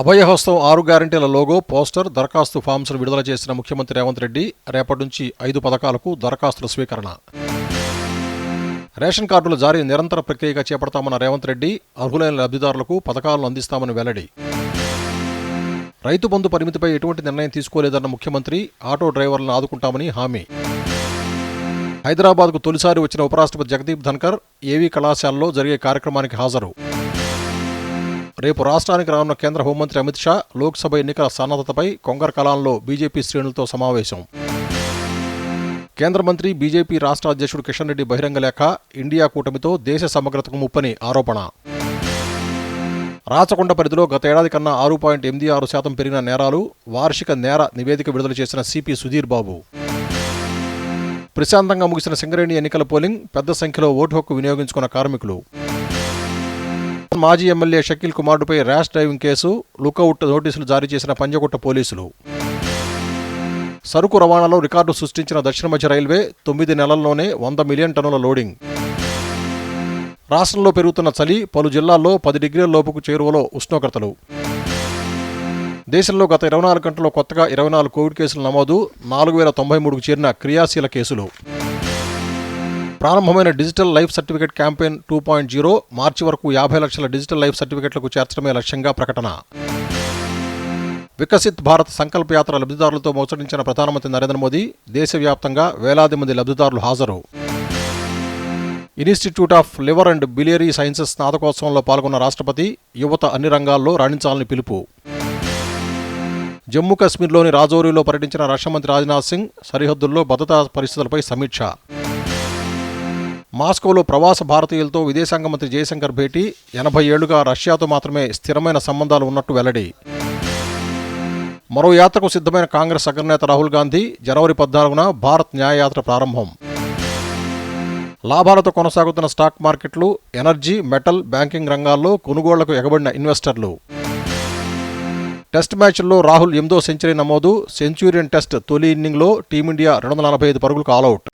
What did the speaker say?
అభయహస్తం ఆరు గ్యారంటీల లోగో పోస్టర్ దరఖాస్తు ఫామ్స్ను విడుదల చేసిన ముఖ్యమంత్రి రేవంత్ రెడ్డి రేపటి నుంచి ఐదు పథకాలకు దరఖాస్తుల స్వీకరణ. రేషన్ కార్డుల జారీ నిరంతర ప్రక్రియగా చేపడతామన్న రేవంత్ రెడ్డి అర్హులైన లబ్ధిదారులకు పథకాలను అందిస్తామని వెల్లడి. రైతు బంధు పరిమితిపై ఎటువంటి నిర్ణయం తీసుకోలేదన్న ముఖ్యమంత్రి ఆటో డ్రైవర్లను ఆదుకుంటామని హామీ. హైదరాబాద్కు తొలిసారి వచ్చిన ఉపరాష్ట్రపతి జగదీప్ ధన్కర్ ఏవీ కళాశాలలో జరిగే కార్యక్రమానికి హాజరు. రేపు రాష్ట్రానికి రానున్న కేంద్ర హోంమంత్రి అమిత్ షా లోక్సభ ఎన్నికల సన్నద్ధతపై కొంగర కలాంలో బీజేపీ శ్రేణులతో సమావేశం. కేంద్ర మంత్రి బీజేపీ రాష్ట్ర అధ్యక్షుడు కిషన్ రెడ్డి బహిరంగ లేఖ ఇండియా కూటమితో దేశ సమగ్రతకు ముప్పని ఆరోపణ. రాచకొండ పరిధిలో గత ఏడాది కన్నా ఆరు పాయింట్ ఎనిమిది ఆరు శాతం పెరిగిన నేరాలు వార్షిక నేర నివేదిక విడుదల చేసిన సిపి సుధీర్ బాబు. ప్రశాంతంగా ముగిసిన సింగరేణి ఎన్నికల పోలింగ్ పెద్ద సంఖ్యలో ఓటు హక్కు వినియోగించుకున్న కార్మికులు. మాజీ ఎమ్మెల్యే షకీల్ కుమార్డుపై ర్యాష్ డ్రైవింగ్ కేసు లుకౌట్ నోటీసులు జారీ చేసిన పంజగుట్ట పోలీసులు. సరుకు రవాణాలో రికార్డు సృష్టించిన దక్షిణ మధ్య రైల్వే తొమ్మిది నెలల్లోనే వంద మిలియన్ టన్నుల లోడింగ్. రాష్ట్రంలో పెరుగుతున్న చలి పలు జిల్లాల్లో పది డిగ్రీల లోపుకు చేరువలో ఉష్ణోగ్రతలు. దేశంలో గత ఇరవై నాలుగు గంటల్లో కొత్తగా ఇరవై నాలుగు కోవిడ్ కేసులు నమోదు నాలుగు వేల తొంభై మూడుకు చేరిన క్రియాశీల కేసులు. ప్రారంభమైన digital life certificate campaign two point zero మార్చి వరకు యాభై లక్షల డిజిటల్ లైఫ్ సర్టిఫికెట్లకు చేర్చడమే లక్ష్యంగా ప్రకటన. వికసిత్ భారత్ సంకల్ప యాత్ర లబ్ధిదారులతో ముచ్చటించిన ప్రధానమంత్రి నరేంద్ర మోదీ దేశవ్యాప్తంగా వేలాది మంది లబ్ధిదారులు హాజరు. Institute of liver and biliary sciences స్నాతకోత్సవంలో పాల్గొన్న రాష్ట్రపతి యువత అన్ని రంగాల్లో రాణించాలని పిలుపు. జమ్మూ కశ్మీర్లోని రాజౌరిలో పర్యటించిన రక్షణ మంత్రి రాజ్నాథ్ సింగ్ సరిహద్దుల్లో భద్రతా పరిస్థితులపై సమీక్ష. మాస్కోలో ప్రవాస భారతీయులతో విదేశాంగ మంత్రి జయశంకర్ భేటీ. ఎనభై ఏళ్ళుగా రష్యాతో మాత్రమే స్థిరమైన సంబంధాలు ఉన్నట్టు వెల్లడి. మరో యాత్రకు సిద్ధమైన కాంగ్రెస్ అగ్రనేత రాహుల్ గాంధీ జనవరి పద్నాలుగున భారత్ న్యాయయాత్ర ప్రారంభం. లాభాలతో కొనసాగుతున్న స్టాక్ మార్కెట్లు ఎనర్జీ మెటల్ బ్యాంకింగ్ రంగాల్లో కొనుగోళ్ళకు ఎగబడిన ఇన్వెస్టర్లు. టెస్ట్ మ్యాచ్ల్లో రాహుల్ ఎనిమిదో సెంచరీ నమోదు. సెంచూరియన్ టెస్ట్ తొలి ఇన్నింగ్లో టీమిండియా రెండు వందల నలభై ఐదు పరుగులకు ఆలౌట్